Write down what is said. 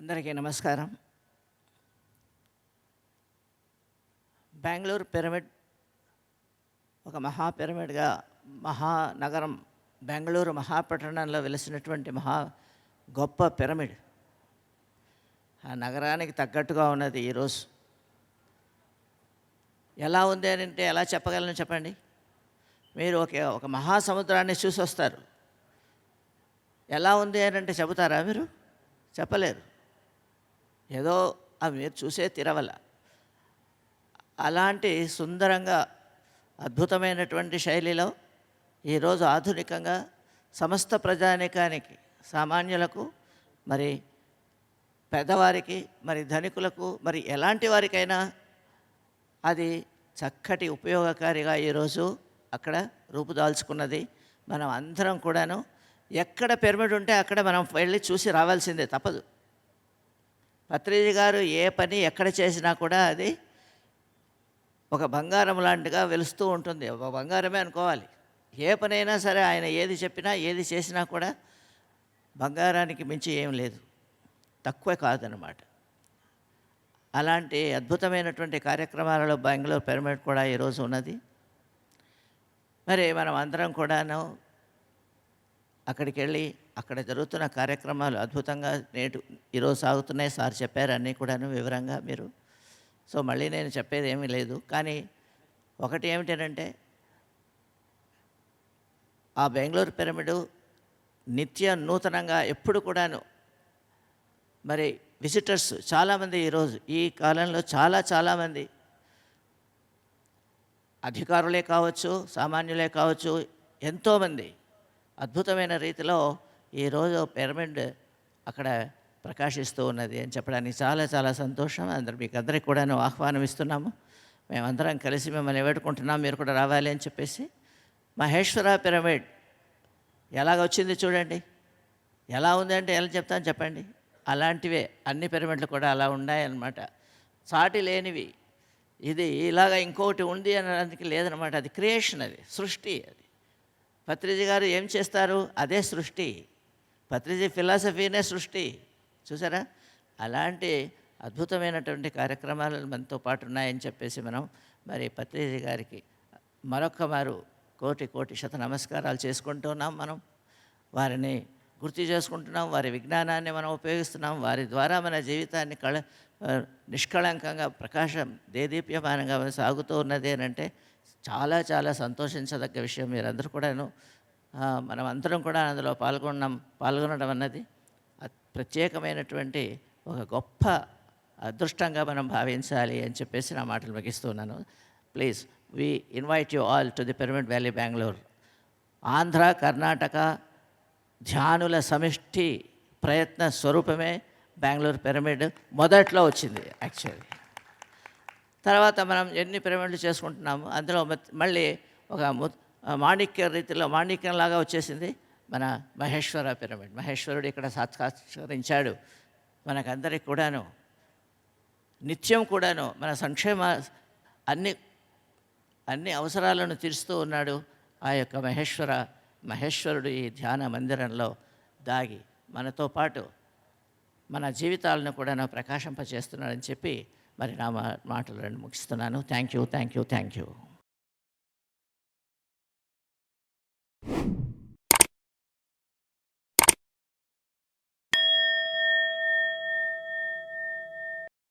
అందరికీ నమస్కారం. బెంగళూరు పిరమిడ్ ఒక మహా పిరమిడ్గా మహానగరం బెంగళూరు మహాపట్టణంలో వెలిసినటువంటి మహా గొప్ప పిరమిడ్. ఆ నగరానికి తగ్గట్టుగా ఉన్నది ఈరోజు ఎలా ఉంది అని అంటే ఎలా చెప్పగలను చెప్పండి? మీరు ఒక ఒక మహాసముద్రాన్ని చూసి వస్తారు ఎలా ఉంది అని అంటే చెబుతారా మీరు? చెప్పలేరు. ఏదో అవి మీరు చూసే తిరవల అలాంటి సుందరంగా అద్భుతమైనటువంటి శైలిలో ఈరోజు ఆధునికంగా సమస్త ప్రజానికానికి సామాన్యులకు మరి పెద్దవారికి మరి ధనికులకు మరి ఎలాంటి వారికైనా అది చక్కటి ఉపయోగకారిగా ఈరోజు అక్కడ రూపుదాల్చుకున్నది. మనం అందరం కూడాను ఎక్కడ పిరమిడ్ ఉంటే అక్కడ మనం వెళ్ళి చూసి రావాల్సిందే తప్పదు. పత్రిజీ గారు ఏ పని ఎక్కడ చేసినా కూడా అది ఒక బంగారం లాంటిగా వెలుస్తూ ఉంటుంది. ఒక బంగారమే అనుకోవాలి. ఏ పనైనా సరే ఆయన ఏది చెప్పినా ఏది చేసినా కూడా బంగారానికి మించి ఏం లేదు. తక్కువ కాదనమాట అలాంటి అద్భుతమైనటువంటి కార్యక్రమాలలో బెంగళూరు పిరమిడ్ కూడా ఈరోజు ఉన్నది. మరి మనం అందరం కూడాను అక్కడికి వెళ్ళి అక్కడ జరుగుతున్న కార్యక్రమాలు అద్భుతంగా నేటు ఈరోజు సాగుతున్నాయి సార్ చెప్పారు అన్నీ కూడాను వివరంగా మీరు. సో మళ్ళీ నేను చెప్పేది ఏమీ లేదు. కానీ ఒకటి ఏమిటంటే ఆ బెంగళూరు పిరమిడు నిత్య నూతనంగా ఎప్పుడు కూడాను మరి విజిటర్స్ చాలామంది ఈరోజు ఈ కాలంలో చాలా చాలామంది అధికారులే కావచ్చు సామాన్యులే కావచ్చు ఎంతోమంది అద్భుతమైన రీతిలో ఈరోజు పిరమిడ్ అక్కడ ప్రకాశిస్తూ ఉన్నది అని చెప్పడానికి చాలా చాలా సంతోషం. అందరు మీకు అందరికి కూడాను ఆహ్వానం ఇస్తున్నాము. మేమందరం కలిసి మిమ్మల్ని వేడుకుంటున్నాం. మీరు కూడా రావాలి అని చెప్పేసి. మహేశ్వర పిరమిడ్ ఎలాగ వచ్చింది చూడండి. ఎలా ఉంది అంటే ఎలా చెప్తాను చెప్పండి. అలాంటివే అన్ని పిరమిడ్లు కూడా అలా ఉన్నాయన్నమాట. సాటి లేనివి. ఇది ఇలాగ ఇంకొకటి ఉంది అనడానికి లేదనమాట అది క్రియేషన్ అది సృష్టి అది. పత్రిజీ గారు ఏం చేస్తారు? అదే సృష్టి. పత్రిజీ ఫిలాసఫీనే సృష్టి. చూసారా? అలాంటి అద్భుతమైనటువంటి కార్యక్రమాలు మనతో పాటు ఉన్నాయని చెప్పేసి మనం మరి పత్రిజీ గారికి మరొక్క మారు కోటి కోటి శత నమస్కారాలు చేసుకుంటున్నాం మనం. వారిని గుర్తు చేసుకుంటున్నాం. వారి విజ్ఞానాన్ని మనం ఉపయోగిస్తున్నాం. వారి ద్వారా మన జీవితాన్ని కళ నిష్కళంకంగా ప్రకాశం దేదీప్యమానంగా సాగుతూ ఉన్నది అని అంటే చాలా చాలా సంతోషించదగ్గ విషయం మీరందరూ కూడాను. మనం అందరం కూడా అందులో పాల్గొనడం పాల్గొనడం అన్నది ప్రత్యేకమైనటువంటి ఒక గొప్ప అదృష్టంగా మనం భావించాలి అని చెప్పేసి నా మాటలు ముగిస్తున్నాను please we invite you all to the pyramid valley Bengaluru. Andhra Karnataka ధ్యానుల సమిష్టి ప్రయత్న స్వరూపమే బెంగళూరు పిరమిడ్. మొదట్లో వచ్చింది యాక్చువల్లీ. తర్వాత మనం ఎన్ని పిరమిడ్లు చేసుకుంటున్నాము అందులో మళ్ళీ ఒక మాణిక్య రీతిలో మాణిక్యంలాగా వచ్చేసింది మన మహేశ్వర పిరమిడ్. మహేశ్వరుడు ఇక్కడ సాక్షాత్కరించాడు మనకందరికి కూడాను. నిత్యం కూడాను మన సంక్షేమ అన్ని అన్ని అవసరాలను తీరుస్తూ ఉన్నాడు ఆ యొక్క మహేశ్వర మహేశ్వరుడు ఈ ధ్యాన మందిరంలో దాగి మనతో పాటు మన జీవితాలను కూడా ప్రకాశింపజేస్తున్నాడని చెప్పి మరి నా మాటలు మాటలను ముగిస్తున్నాను. Thank you thank you thank you